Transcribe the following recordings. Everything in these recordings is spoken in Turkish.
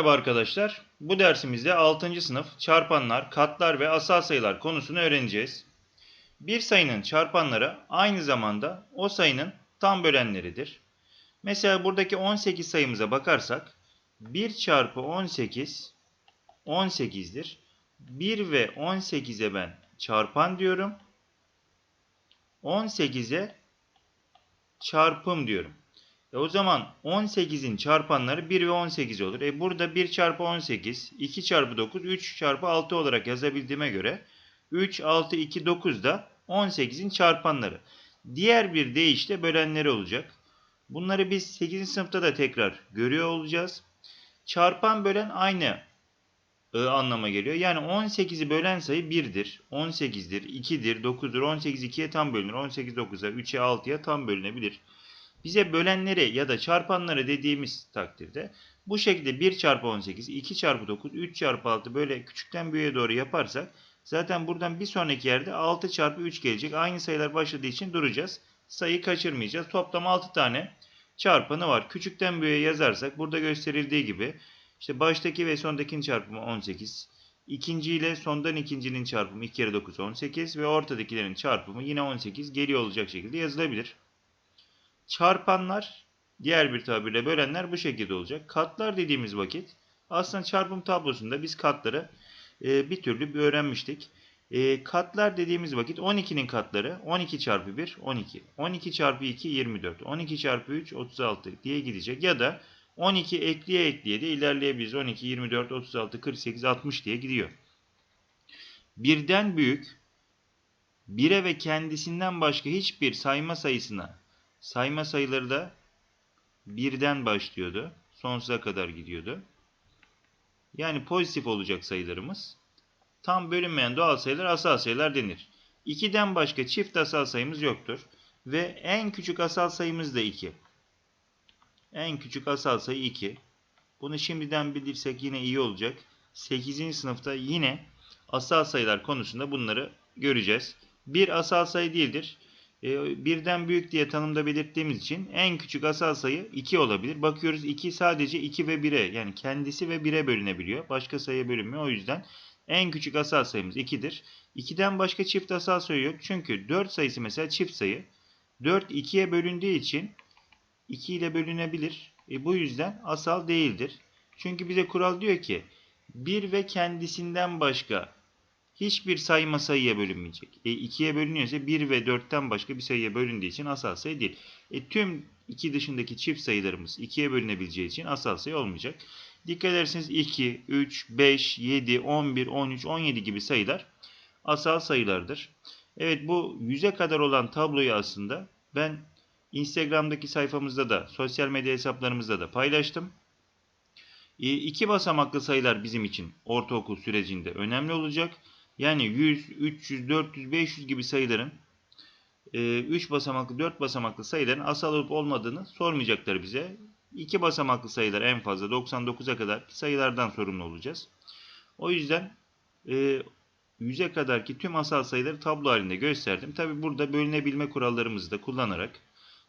Merhaba arkadaşlar. Bu dersimizde 6. sınıf çarpanlar, katlar ve asal sayılar konusunu öğreneceğiz. Bir sayının çarpanları aynı zamanda o sayının tam bölenleridir. Mesela buradaki 18 sayımıza bakarsak 1 çarpı 18 18'dir. 1 ve 18'e ben çarpan diyorum. 18'e çarpım diyorum. E o zaman 18'in çarpanları 1 ve 18 olur. E burada 1 çarpı 18, 2 çarpı 9, 3 çarpı 6 olarak yazabildiğime göre 3, 6, 2, 9 da 18'in çarpanları. Diğer bir deyişle bölenleri olacak. Bunları biz 8. sınıfta da tekrar görüyor olacağız. Çarpan bölen aynı e, anlama geliyor. Yani 18'i bölen sayı 1'dir, 18'dir, 2'dir, 9'dur. 18 2'ye tam bölünür. 18 9'a, 3'e 6'ya tam bölünebilir. Bize bölenleri ya da çarpanları dediğimiz takdirde bu şekilde 1 çarpı 18, 2 çarpı 9, 3 çarpı 6 böyle küçükten büyüğe doğru yaparsak zaten buradan bir sonraki yerde 6 çarpı 3 gelecek. Aynı sayılar başladığı için duracağız. Sayı kaçırmayacağız. Toplam 6 tane çarpanı var. Küçükten büyüğe yazarsak burada gösterildiği gibi işte baştaki ve sondakinin çarpımı 18. İkinci ile sondan ikincinin çarpımı 2 kere 9 18 ve ortadakilerin çarpımı yine 18 geliyor olacak şekilde yazılabilir. Çarpanlar, diğer bir tabirle bölenler bu şekilde olacak. Katlar dediğimiz vakit aslında çarpım tablosunda biz katları e, bir türlü bir öğrenmiştik. E, katlar dediğimiz vakit 12'nin katları 12 çarpı 1 12. 12 çarpı 2 24. 12 çarpı 3 36 diye gidecek. Ya da 12 ekleye ekleye de ilerleyebiliriz. 12, 24, 36, 48, 60 diye gidiyor. Birden büyük, bire ve kendisinden başka hiçbir sayma sayısına sayma sayıları da birden başlıyordu. Sonsuza kadar gidiyordu. Yani pozitif olacak sayılarımız. Tam bölünmeyen doğal sayılar asal sayılar denir. 2'den başka çift asal sayımız yoktur. Ve en küçük asal sayımız da 2. En küçük asal sayı 2. Bunu şimdiden bilirsek yine iyi olacak. 8. sınıfta yine asal sayılar konusunda bunları göreceğiz. Bir asal sayı değildir. E, birden büyük diye tanımda belirttiğimiz için en küçük asal sayı 2 olabilir. Bakıyoruz 2 sadece 2 ve 1'e yani kendisi ve 1'e bölünebiliyor. Başka sayıya bölünmüyor. O yüzden en küçük asal sayımız 2'dir. 2'den başka çift asal sayı yok. Çünkü 4 sayısı mesela çift sayı. 4 2'ye bölündüğü için 2 ile bölünebilir. E, bu yüzden asal değildir. Çünkü bize kural diyor ki 1 ve kendisinden başka hiçbir sayma sayıya bölünmeyecek. E 2'ye bölünüyorsa 1 ve 4'ten başka bir sayıya bölündüğü için asal sayı değil. E tüm 2 dışındaki çift sayılarımız 2'ye bölünebileceği için asal sayı olmayacak. Dikkat ederseniz 2, 3, 5, 7, 11, 13, 17 gibi sayılar asal sayılardır. Evet bu 100'e kadar olan tabloyu aslında ben Instagram'daki sayfamızda da sosyal medya hesaplarımızda da paylaştım. E, iki basamaklı sayılar bizim için ortaokul sürecinde önemli olacak. Yani 100, 300, 400, 500 gibi sayıların 3 e, basamaklı, 4 basamaklı sayıların asal olup olmadığını sormayacaklar bize. 2 basamaklı sayılar en fazla 99'a kadar sayılardan sorumlu olacağız. O yüzden 100'e kadarki tüm asal sayıları tablo halinde gösterdim. Tabi burada bölünebilme kurallarımızı da kullanarak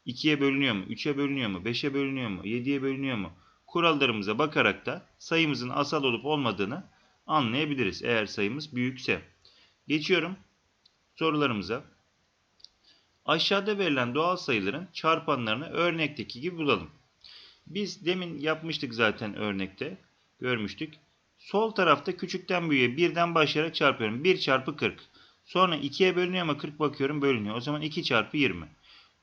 2'ye bölünüyor mu, 3'e bölünüyor mu, 5'e bölünüyor mu, 7'ye bölünüyor mu kurallarımıza bakarak da sayımızın asal olup olmadığını anlayabiliriz eğer sayımız büyükse. Geçiyorum sorularımıza. Aşağıda verilen doğal sayıların çarpanlarını örnekteki gibi bulalım. Biz demin yapmıştık zaten örnekte. Görmüştük. Sol tarafta küçükten büyüğe birden başlayarak çarpıyorum. 1 çarpı 40. Sonra 2'ye bölünüyor ama 40 bakıyorum bölünüyor. O zaman 2 çarpı 20.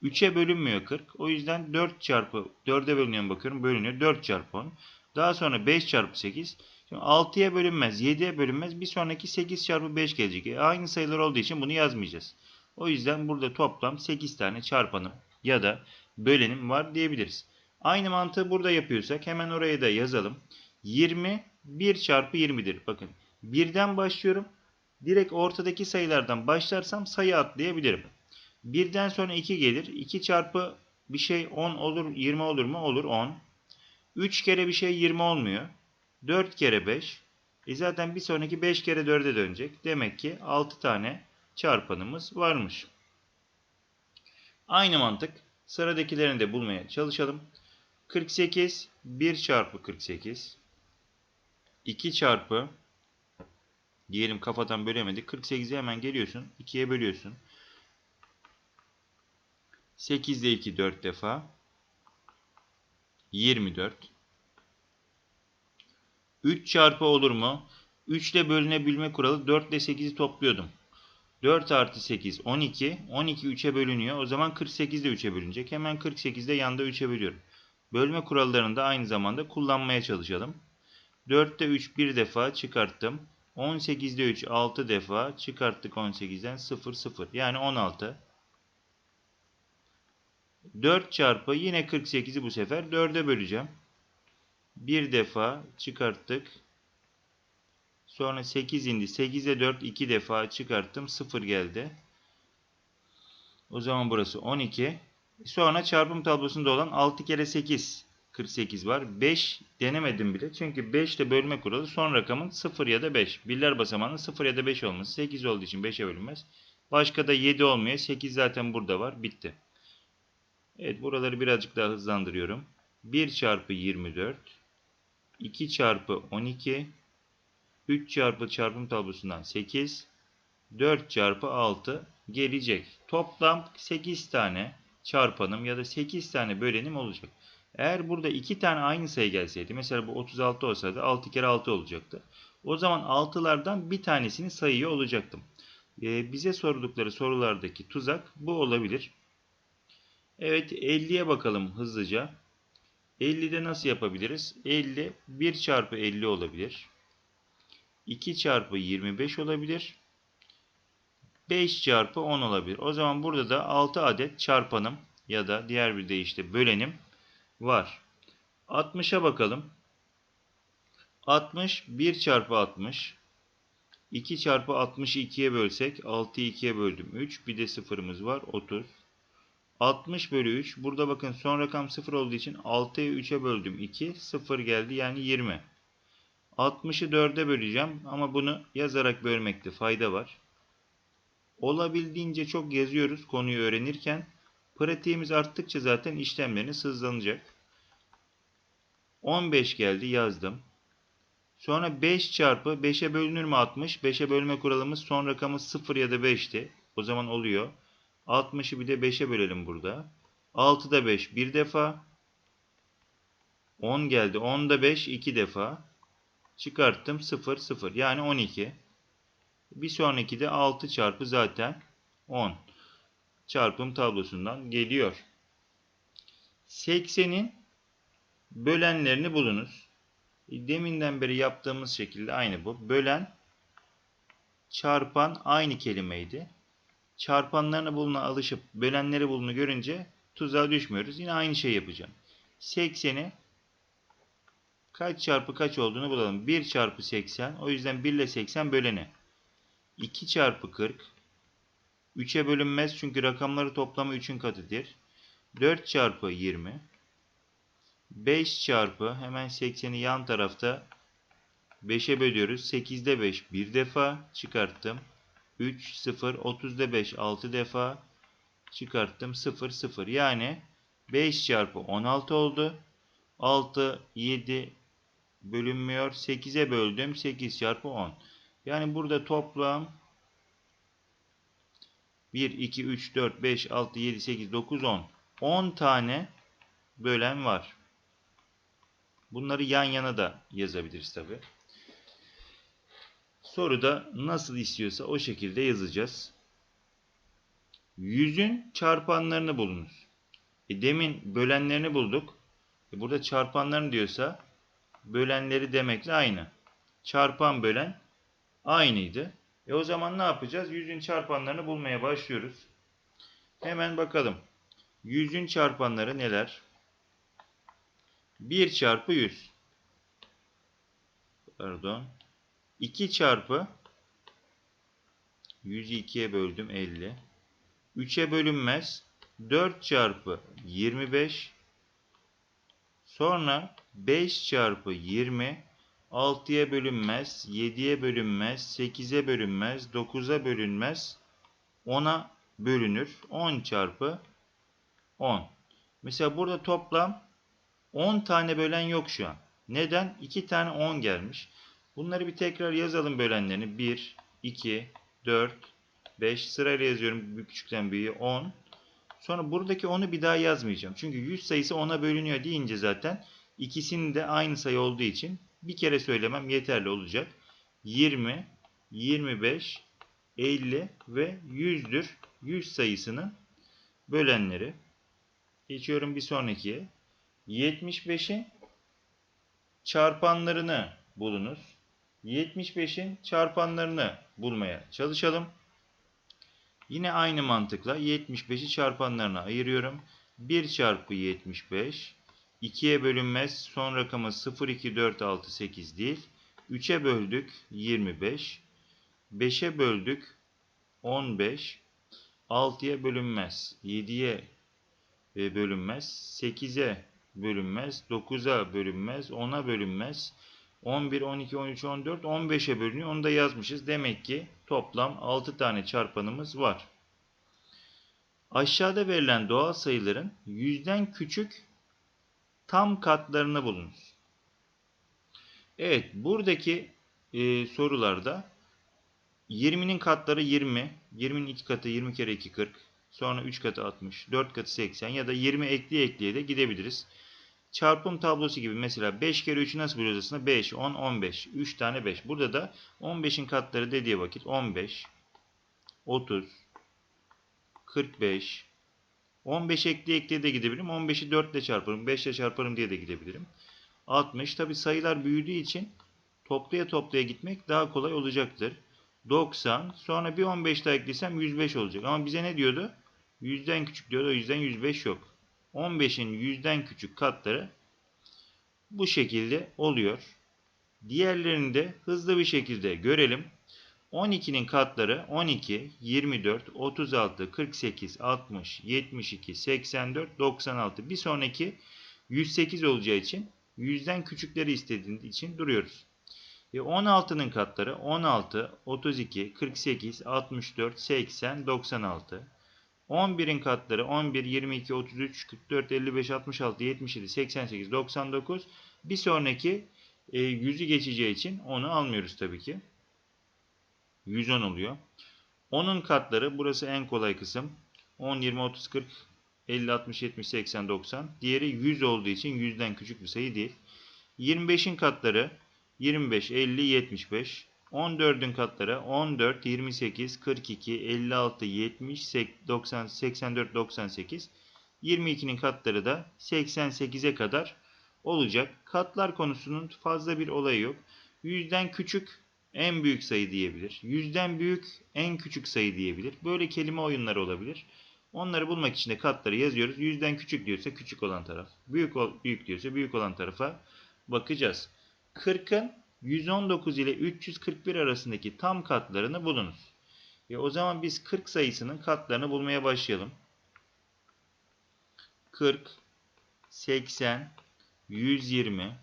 3'e bölünmüyor 40. O yüzden 4 çarpı 4'e bölünüyor bakıyorum bölünüyor. 4 çarpı 10. Daha sonra 5 çarpı 8. Şimdi 6'ya bölünmez, 7'ye bölünmez. Bir sonraki 8 çarpı 5 gelecek. E aynı sayılar olduğu için bunu yazmayacağız. O yüzden burada toplam 8 tane çarpanım ya da bölenim var diyebiliriz. Aynı mantığı burada yapıyorsak hemen oraya da yazalım. 20 1 çarpı 20'dir. Bakın birden başlıyorum. Direkt ortadaki sayılardan başlarsam sayı atlayabilirim. Birden sonra 2 gelir. 2 çarpı bir şey 10 olur 20 olur mu? Olur 10. 3 kere bir şey 20 olmuyor. 4 kere 5. E zaten bir sonraki 5 kere 4'e dönecek. Demek ki 6 tane çarpanımız varmış. Aynı mantık sıradakilerini de bulmaya çalışalım. 48 1 çarpı 48. 2 çarpı diyelim kafadan bölemedik. 48'e hemen geliyorsun. 2'ye bölüyorsun. 8 ile 2 4 defa. 24. 3 çarpı olur mu? 3 ile bölünebilme kuralı 4 ile 8'i topluyordum. 4 artı 8 12. 12 3'e bölünüyor. O zaman 48 de 3'e bölünecek. Hemen 48 de yanda 3'e bölüyorum. Bölme kurallarını da aynı zamanda kullanmaya çalışalım. 4'te 3 bir defa çıkarttım. 18'de 3 6 defa çıkarttık 18'den 0 0. Yani 16. 4 çarpı yine 48'i bu sefer 4'e böleceğim. Bir defa çıkarttık. Sonra 8 indi. 8'e 4 2 defa çıkarttım. 0 geldi. O zaman burası 12. Sonra çarpım tablosunda olan 6 kere 8 48 var. 5 denemedim bile. Çünkü 5 ile bölme kuralı son rakamın 0 ya da 5. Birler basamağının 0 ya da 5 olması. 8 olduğu için 5'e bölünmez. Başka da 7 olmuyor. 8 zaten burada var. Bitti. Evet buraları birazcık daha hızlandırıyorum. 1 çarpı 24 2 çarpı 12 3 çarpı çarpım tablosundan 8 4 çarpı 6 gelecek. Toplam 8 tane çarpanım ya da 8 tane bölenim olacak. Eğer burada 2 tane aynı sayı gelseydi mesela bu 36 olsaydı 6 kere 6 olacaktı. O zaman 6'lardan bir tanesini sayıyor olacaktım. Ee, bize sordukları sorulardaki tuzak bu olabilir. Evet 50'ye bakalım hızlıca. 50'de nasıl yapabiliriz? 50 1 çarpı 50 olabilir. 2 çarpı 25 olabilir. 5 çarpı 10 olabilir. O zaman burada da 6 adet çarpanım ya da diğer bir deyişle bölenim var. 60'a bakalım. 60 1 çarpı 60. 2 çarpı 60'ı 2'ye bölsek 6'yı 2'ye böldüm 3. Bir de sıfırımız var 30. 60 bölü 3. Burada bakın son rakam 0 olduğu için 6'yı 3'e böldüm 2. 0 geldi yani 20. 60'ı 4'e böleceğim ama bunu yazarak bölmekte fayda var. Olabildiğince çok yazıyoruz konuyu öğrenirken. Pratiğimiz arttıkça zaten işlemleriniz hızlanacak. 15 geldi yazdım. Sonra 5 çarpı 5'e bölünür mü 60? 5'e bölme kuralımız son rakamı 0 ya da 5'ti. O zaman oluyor. 60'ı bir de 5'e bölelim burada. 6'da 5 bir defa. 10 geldi. 10'da 5 iki defa. Çıkarttım 0 0 yani 12. Bir sonraki de 6 çarpı zaten 10. Çarpım tablosundan geliyor. 80'in bölenlerini bulunuz. Deminden beri yaptığımız şekilde aynı bu. Bölen çarpan aynı kelimeydi. Çarpanlarını buluna alışıp bölenleri bulunu görünce tuzağa düşmüyoruz. Yine aynı şey yapacağım. 80'i kaç çarpı kaç olduğunu bulalım. 1 çarpı 80. O yüzden 1 ile 80 böleni. 2 çarpı 40. 3'e bölünmez çünkü rakamları toplamı 3'ün katıdır. 4 çarpı 20. 5 çarpı hemen 80'i yan tarafta 5'e bölüyoruz. 8'de 5 bir defa çıkarttım. 3 0 30'da 5 6 defa çıkarttım. 0 0 yani 5 çarpı 16 oldu. 6 7 bölünmüyor. 8'e böldüm. 8 çarpı 10. Yani burada toplam 1 2 3 4 5 6 7 8 9 10 10 tane bölen var. Bunları yan yana da yazabiliriz tabi. Soruda nasıl istiyorsa o şekilde yazacağız. Yüzün çarpanlarını bulunuz. E demin bölenlerini bulduk. E burada çarpanlarını diyorsa bölenleri demekle aynı. Çarpan bölen aynıydı. E o zaman ne yapacağız? Yüzün çarpanlarını bulmaya başlıyoruz. Hemen bakalım. Yüzün çarpanları neler? 1 çarpı 100. Pardon. 2 çarpı 100'ü 2'ye böldüm 50. 3'e bölünmez. 4 çarpı 25. Sonra 5 çarpı 20. 6'ya bölünmez. 7'ye bölünmez. 8'e bölünmez. 9'a bölünmez. 10'a bölünür. 10 çarpı 10. Mesela burada toplam 10 tane bölen yok şu an. Neden? 2 tane 10 gelmiş. Bunları bir tekrar yazalım bölenlerini. 1, 2, 4, 5 sırayla yazıyorum büyük küçükten büyüğe 10. Sonra buradaki 10'u bir daha yazmayacağım. Çünkü 100 sayısı 10'a bölünüyor deyince zaten ikisinin de aynı sayı olduğu için bir kere söylemem yeterli olacak. 20, 25, 50 ve 100'dür. 100 sayısının bölenleri. Geçiyorum bir sonrakiye. 75'in çarpanlarını bulunuz. 75'in çarpanlarını bulmaya çalışalım. Yine aynı mantıkla 75'i çarpanlarına ayırıyorum. 1 çarpı 75 2'ye bölünmez. Son rakamı 0, 2, 4, 6, 8 değil. 3'e böldük 25. 5'e böldük 15. 6'ya bölünmez. 7'ye e, bölünmez. 8'e bölünmez. 9'a bölünmez. 10'a bölünmez. 11, 12, 13, 14, 15'e bölünüyor. Onu da yazmışız. Demek ki toplam 6 tane çarpanımız var. Aşağıda verilen doğal sayıların yüzden küçük tam katlarını bulunuz. Evet, buradaki e, sorularda 20'nin katları 20, 20'nin 2 katı 20 kere 2 40, sonra 3 katı 60, 4 katı 80 ya da 20 ekleye ekleye de gidebiliriz. Çarpım tablosu gibi mesela 5 kere 3'ü nasıl buluyoruz aslında? 5, 10, 15. 3 tane 5. Burada da 15'in katları dediği vakit 15, 30, 45, 15 ekleye ekleye de gidebilirim. 15'i 4 ile çarparım, 5 ile çarparım diye de gidebilirim. 60. Tabi sayılar büyüdüğü için toplaya toplaya gitmek daha kolay olacaktır. 90. Sonra bir 15 daha eklesem 105 olacak. Ama bize ne diyordu? 100'den küçük diyordu. O yüzden 105 yok. 15'in 100'den küçük katları bu şekilde oluyor. Diğerlerini de hızlı bir şekilde görelim. 12'nin katları 12, 24, 36, 48, 60, 72, 84, 96. Bir sonraki 108 olacağı için 100'den küçükleri istediği için duruyoruz. E 16'nın katları 16, 32, 48, 64, 80, 96. 11'in katları 11, 22, 33, 44, 55, 66, 77, 88, 99. Bir sonraki e, 100'ü geçeceği için onu almıyoruz tabii ki. 110 oluyor. 10'un katları burası en kolay kısım. 10, 20, 30, 40, 50, 60, 70, 80, 90. Diğeri 100 olduğu için 100'den küçük bir sayı değil. 25'in katları 25, 50, 75. 14'ün katları 14, 28, 42, 56, 70, 90, 84, 98. 22'nin katları da 88'e kadar olacak. Katlar konusunun fazla bir olayı yok. Yüzden küçük en büyük sayı diyebilir. Yüzden büyük en küçük sayı diyebilir. Böyle kelime oyunları olabilir. Onları bulmak için de katları yazıyoruz. Yüzden küçük diyorsa küçük olan taraf. Büyük, büyük diyorsa büyük olan tarafa bakacağız. 40'ın 119 ile 341 arasındaki tam katlarını bulunuz. E o zaman biz 40 sayısının katlarını bulmaya başlayalım. 40, 80, 120,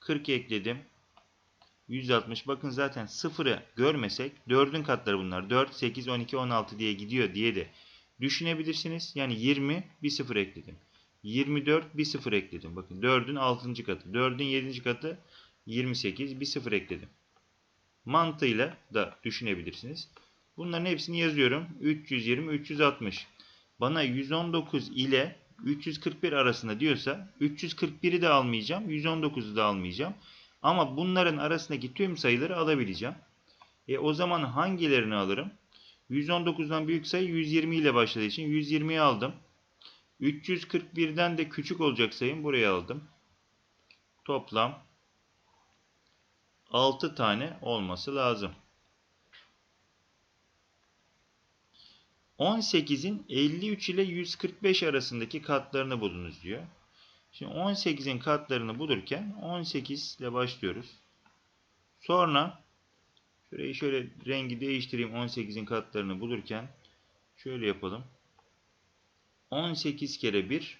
40 ekledim. 160. Bakın zaten sıfırı görmesek 4'ün katları bunlar. 4, 8, 12, 16 diye gidiyor diye de düşünebilirsiniz. Yani 20 bir sıfır ekledim. 24 bir sıfır ekledim. Bakın 4'ün 6. katı. 4'ün 7. katı 28 bir sıfır ekledim. Mantığıyla da düşünebilirsiniz. Bunların hepsini yazıyorum. 320, 360. Bana 119 ile 341 arasında diyorsa 341'i de almayacağım. 119'u da almayacağım. Ama bunların arasındaki tüm sayıları alabileceğim. E o zaman hangilerini alırım? 119'dan büyük sayı 120 ile başladığı için 120'yi aldım. 341'den de küçük olacak sayım buraya aldım. Toplam 6 tane olması lazım. 18'in 53 ile 145 arasındaki katlarını bulunuz diyor. Şimdi 18'in katlarını bulurken 18 ile başlıyoruz. Sonra şurayı şöyle rengi değiştireyim 18'in katlarını bulurken. Şöyle yapalım. 18 kere 1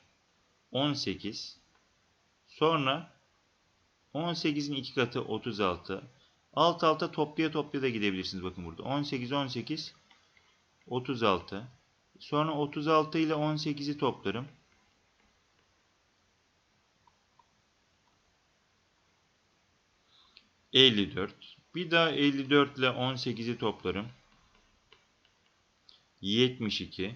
18. Sonra 18'in 2 katı 36. Alt alta toplaya toplaya da gidebilirsiniz bakın burada. 18 18 36. Sonra 36 ile 18'i toplarım. 54. Bir daha 54 ile 18'i toplarım. 72.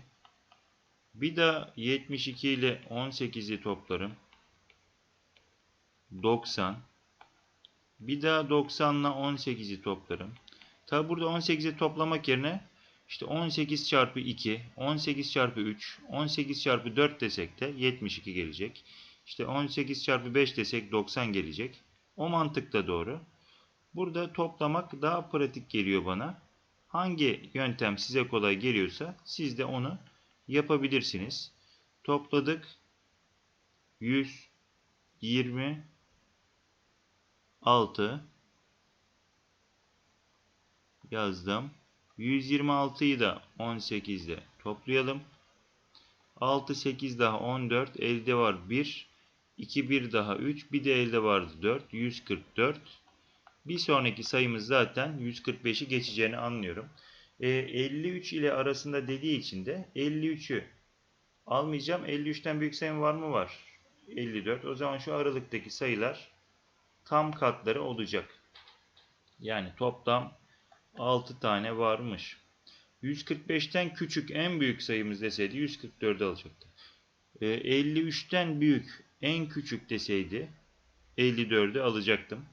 Bir daha 72 ile 18'i toplarım. 90. Bir daha 90 ile 18'i toplarım. Tabi burada 18'i toplamak yerine işte 18 çarpı 2, 18 çarpı 3, 18 çarpı 4 desek de 72 gelecek. İşte 18 çarpı 5 desek 90 gelecek. O mantık da doğru. Burada toplamak daha pratik geliyor bana. Hangi yöntem size kolay geliyorsa siz de onu yapabilirsiniz. Topladık. 126 yazdım. 126'yı da 18 ile toplayalım. 6, 8 daha 14. Elde var 1. 2, 1 daha 3. Bir de elde vardı 4. 144. Bir sonraki sayımız zaten 145'i geçeceğini anlıyorum. E, 53 ile arasında dediği için de 53'ü almayacağım. 53'ten büyük sayım var mı? Var. 54. O zaman şu aralıktaki sayılar tam katları olacak. Yani toplam 6 tane varmış. 145'ten küçük en büyük sayımız deseydi 144'ü alacaktı. E, 53'ten büyük en küçük deseydi 54'ü alacaktım.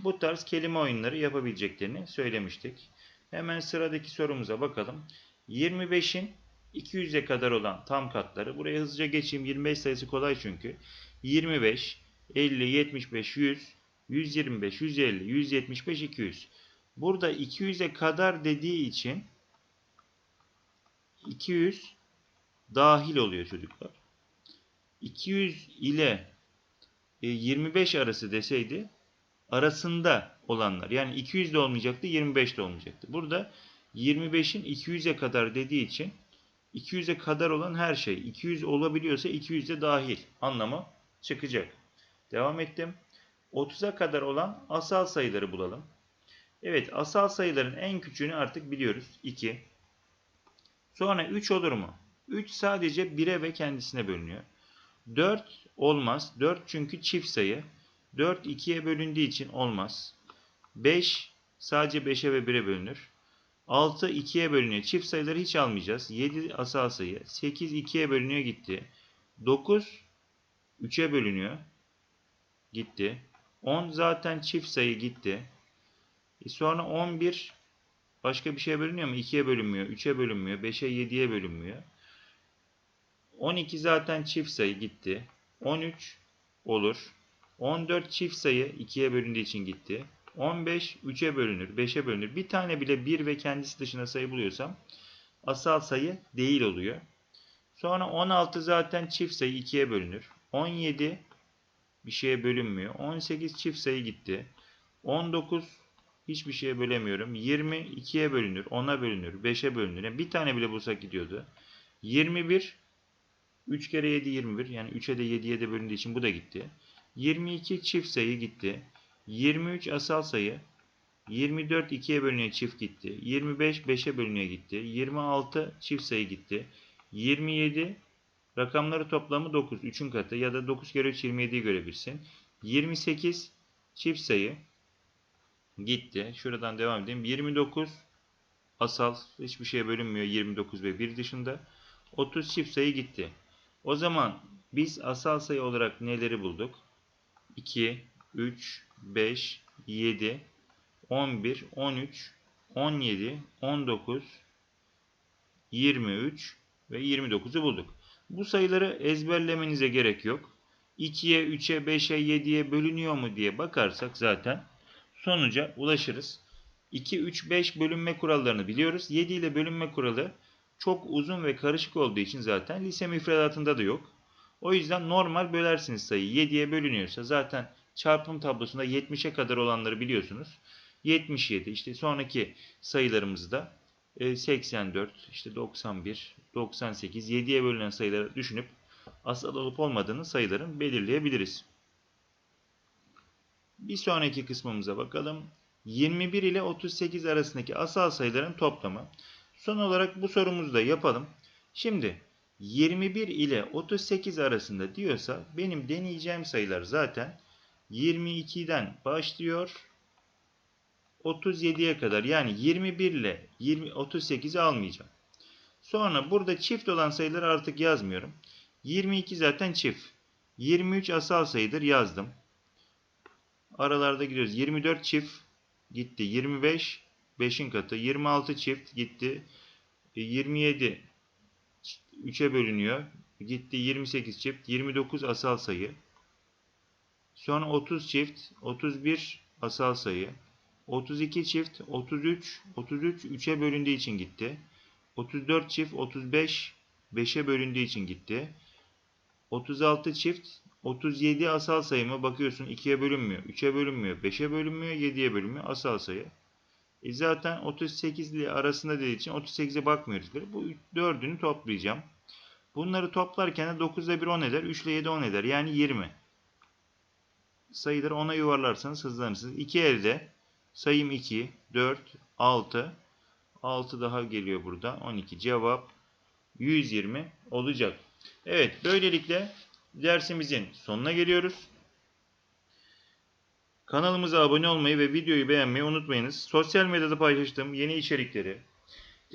Bu tarz kelime oyunları yapabileceklerini söylemiştik. Hemen sıradaki sorumuza bakalım. 25'in 200'e kadar olan tam katları. Buraya hızlıca geçeyim. 25 sayısı kolay çünkü. 25, 50, 75, 100, 125, 150, 175, 200. Burada 200'e kadar dediği için 200 dahil oluyor çocuklar. 200 ile 25 arası deseydi arasında olanlar yani 200 de olmayacaktı 25 de olmayacaktı. Burada 25'in 200'e kadar dediği için 200'e kadar olan her şey 200 olabiliyorsa 200 de dahil anlamı çıkacak. Devam ettim. 30'a kadar olan asal sayıları bulalım. Evet asal sayıların en küçüğünü artık biliyoruz. 2. Sonra 3 olur mu? 3 sadece 1'e ve kendisine bölünüyor. 4 olmaz. 4 çünkü çift sayı. 4 2'ye bölündüğü için olmaz. 5 sadece 5'e ve 1'e bölünür. 6 2'ye bölünüyor. Çift sayıları hiç almayacağız. 7 asal sayı. 8 2'ye bölünüyor gitti. 9 3'e bölünüyor. Gitti. 10 zaten çift sayı gitti. E sonra 11 başka bir şeye bölünüyor mu? 2'ye bölünmüyor. 3'e bölünmüyor. 5'e 7'ye bölünmüyor. 12 zaten çift sayı gitti. 13 olur. 14 çift sayı 2'ye bölündüğü için gitti. 15 3'e bölünür, 5'e bölünür. Bir tane bile 1 ve kendisi dışında sayı buluyorsam asal sayı değil oluyor. Sonra 16 zaten çift sayı 2'ye bölünür. 17 bir şeye bölünmüyor. 18 çift sayı gitti. 19 hiçbir şeye bölemiyorum. 20 2'ye bölünür, 10'a bölünür, 5'e bölünür. Yani bir tane bile bulsak gidiyordu. 21 3 kere 7 21 yani 3'e de 7'ye de bölündüğü için bu da gitti. 22 çift sayı gitti. 23 asal sayı. 24 2'ye bölünüyor çift gitti. 25 5'e bölünüyor gitti. 26 çift sayı gitti. 27 rakamları toplamı 9. 3'ün katı ya da 9 kere 3 27'yi görebilirsin. 28 çift sayı gitti. Şuradan devam edeyim. 29 asal hiçbir şeye bölünmüyor 29 ve 1 dışında. 30 çift sayı gitti. O zaman biz asal sayı olarak neleri bulduk? 2, 3, 5, 7, 11, 13, 17, 19, 23 ve 29'u bulduk. Bu sayıları ezberlemenize gerek yok. 2'ye, 3'e, 5'e, 7'ye bölünüyor mu diye bakarsak zaten sonuca ulaşırız. 2, 3, 5 bölünme kurallarını biliyoruz. 7 ile bölünme kuralı çok uzun ve karışık olduğu için zaten lise müfredatında da yok. O yüzden normal bölersiniz sayıyı. 7'ye bölünüyorsa zaten çarpım tablosunda 70'e kadar olanları biliyorsunuz. 77 işte sonraki sayılarımızı da 84 işte 91 98 7'ye bölünen sayıları düşünüp asal olup olmadığını sayıların belirleyebiliriz. Bir sonraki kısmımıza bakalım. 21 ile 38 arasındaki asal sayıların toplamı. Son olarak bu sorumuzu da yapalım. Şimdi 21 ile 38 arasında diyorsa benim deneyeceğim sayılar zaten 22'den başlıyor 37'ye kadar yani 21 ile 20 38'i almayacağım. Sonra burada çift olan sayıları artık yazmıyorum. 22 zaten çift. 23 asal sayıdır yazdım. Aralarda gidiyoruz. 24 çift gitti. 25 5'in katı. 26 çift gitti. E, 27 3'e bölünüyor. Gitti 28 çift. 29 asal sayı. Sonra 30 çift. 31 asal sayı. 32 çift. 33 33 3'e bölündüğü için gitti. 34 çift. 35 5'e bölündüğü için gitti. 36 çift 37 asal sayı mı? Bakıyorsun 2'ye bölünmüyor, 3'e bölünmüyor, 5'e bölünmüyor, 7'ye bölünmüyor asal sayı. E zaten 38 ile arasında dediği için 38'e bakmıyoruz. Bu dördünü toplayacağım. Bunları toplarken de 9 ile 1 10 eder, 3 ile 7 10 eder. Yani 20. Sayıları 10'a yuvarlarsanız hızlanırsınız. 2 elde sayım 2, 4, 6. 6 daha geliyor burada. 12. Cevap 120 olacak. Evet, böylelikle dersimizin sonuna geliyoruz. Kanalımıza abone olmayı ve videoyu beğenmeyi unutmayınız. Sosyal medyada paylaştığım yeni içerikleri,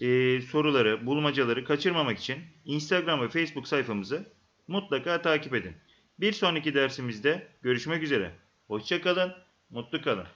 e, soruları, bulmacaları kaçırmamak için Instagram ve Facebook sayfamızı mutlaka takip edin. Bir sonraki dersimizde görüşmek üzere. Hoşçakalın, mutlu kalın.